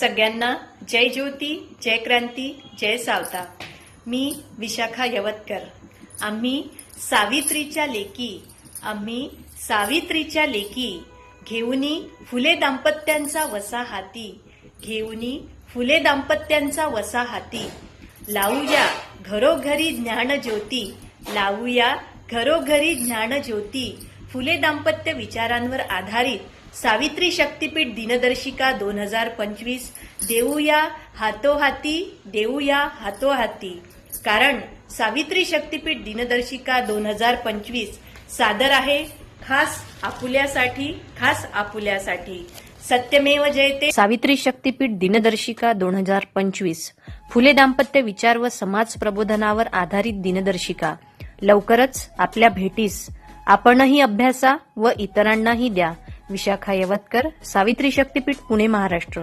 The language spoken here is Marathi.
सगळ्यांना जय ज्योती जय क्रांती जय सावता. मी विशाखा यवतकर. आम्ही सावित्रीच्या लेकी आम्ही सावित्रीच्या लेकी. घेऊनी फुले दाम्पत्यांचा वसा हाती. घेऊनी फुले दाम्पत्यांचा वसा हाती. लावूया घरोघरी ज्ञान ज्योती. लावूया घरोघरी ज्ञान ज्योती. फुले दाम्पत्य विचारांवर आधारित सावित्री शक्तीपीठ दिनदर्शिका दोन हजार पंचवीस. देऊया हातोहाती देऊया हातोहाती. कारण सावित्री शक्तीपीठ दिनदर्शिका दोन हजार पंचवीस सादर आहे खास आपुल्यासाठी खास आपुल्यासाठी. सत्यमेव जयते. सावित्री शक्तीपीठ दिनदर्शिका दोन हजार पंचवीस. फुले दाम्पत्य विचार व समाज प्रबोधनावर आधारित दिनदर्शिका. लवकरच आपल्या भेटीस. आपणही अभ्यासा व इतरांनाही द्या. विशाखा यवतकर सावित्री शक्तीपीठ पुणे महाराष्ट्र.